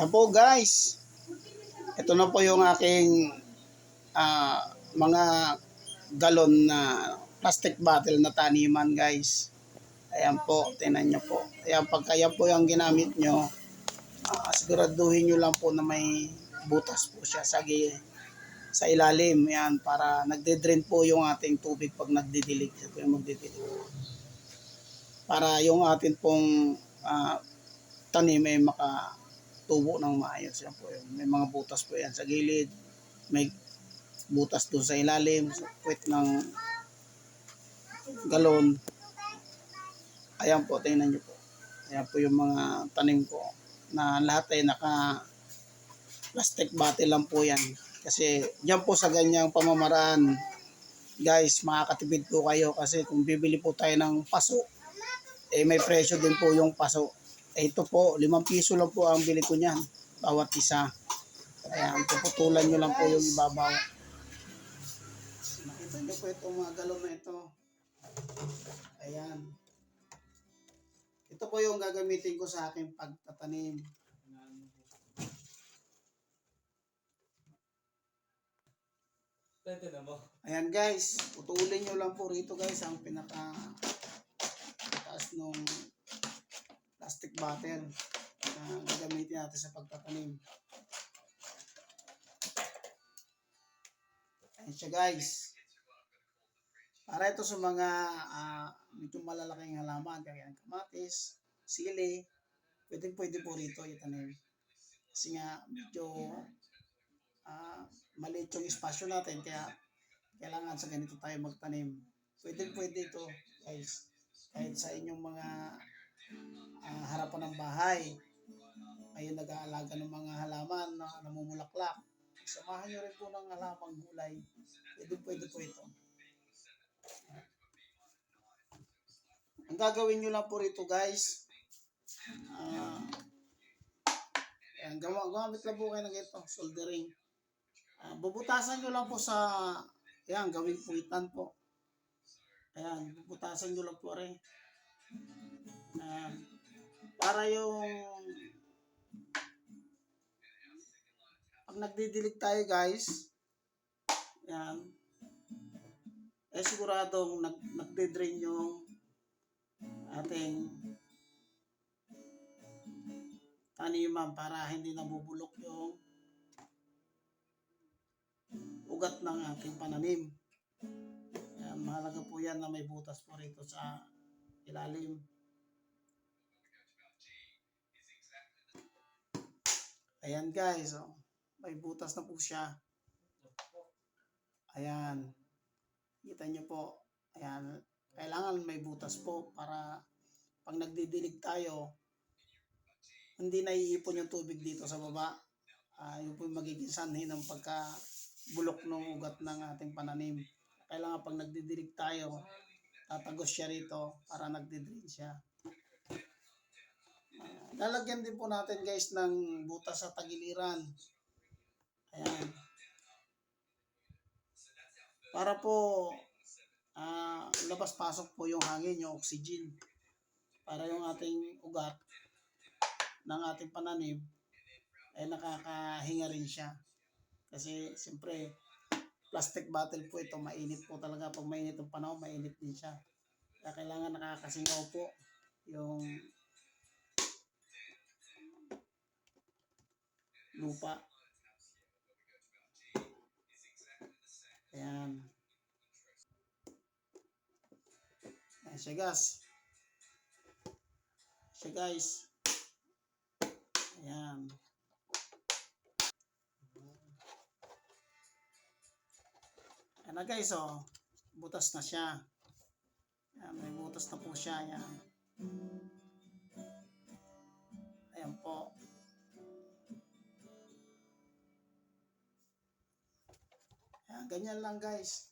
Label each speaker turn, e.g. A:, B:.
A: Ayan po guys. Ito na po yung aking ah, mga galon na plastic bottle na taniman guys. Ayan po, tinan nyo po. Ayan, pagka yan po yung ginamit nyo, ah, siguraduhin nyo lang po na may butas po siya sa, sa ilalim. Ayan, para nagde-drain po yung ating tubig pag nagdidilig. Po yung magdidilig. Para yung atin pong ah, tanim ay makatubo ng maayos. Yan po yun. May mga butas po yan sa gilid. May butas doon sa ilalim, sa puwet ng galon. Ayan po, tingnan nyo po. Ayan po yung mga tanim ko na lahat ay naka plastic bottle lang po yan. Kasi yan po sa ganyang pamamaraan, guys, makakatipid po kayo kasi kung bibili po tayo ng paso, eh may presyo din po yung paso. Eh, ito po, limang piso lang po ang bili ko niyan, bawat isa. Ayan, puputulan nyo lang po yung ibabaw. Nakita nyo po itong mga galon na ito. Ayan. Ito po yung gagamitin ko sa aking pagtatanim. Ayan guys, putulin nyo lang po rito guys ang pinaka taas nung plastic bottle na gagamitin natin sa pagtatanim. Ayan siya guys. Para ito sa mga medyo malalaking halaman, kaya ang kamatis, sili, pwede pwede po rito itanim. Kasi nga medyo ah, maliit yung espasyo natin, kaya kailangan sa ganito tayo magtanim. Pwede pwede ito guys. Kahit sa inyong mga ah, harapan ng bahay, kayo nag-aalaga ng mga halaman na namumulaklak. Samahan nyo rin po ng halamang gulay. Pwede pwede po ito. Ang gagawin nyo lang po rito guys, ah, ayan, gawa, gamit lang po kayo ng ito, soldering. Ah, bubutasan nyo lang po sa, ayan, gawing puwitan po. Ayan, bubutasan nyo lang po rin. Ayan. Para yung, pag nagdidilig tayo guys, ayan, eh siguradong nag, nagde-drain yung ating taniman para hindi nabubulok yung ugat ng ating pananim. Ayan, mahalaga po yan na may butas po rito sa ilalim. Ayan guys, oh. may butas na po siya. Ayan. Kita nyo po. Ayan. Kailangan may butas po para pag nagdidilig tayo, hindi naiipon yung tubig dito sa baba. Ah, yun po yung magiging sanhi ng pagka bulok ng ugat ng ating pananim. Kailangan pag nagdidilig tayo, tatagos siya rito para nagdidilig siya. Lalagyan din po natin guys ng butas sa tagiliran. Ayan. Para po ah, labas-pasok po yung hangin, yung oxygen. Para yung ating ugat ng ating pananim ay nakakahinga rin siya. Kasi siyempre plastic bottle po ito, mainit po talaga. Pag mainit ang panahon, mainit din siya. Kaya kailangan nakakasingaw po yung lupa. Ayan. Ayan siya guys. Siya guys. Ayan. Ayan na guys oh. Butas na siya. Ayan, may butas na po siya. Ayan. Ayan po. Ayan, ganyan lang guys.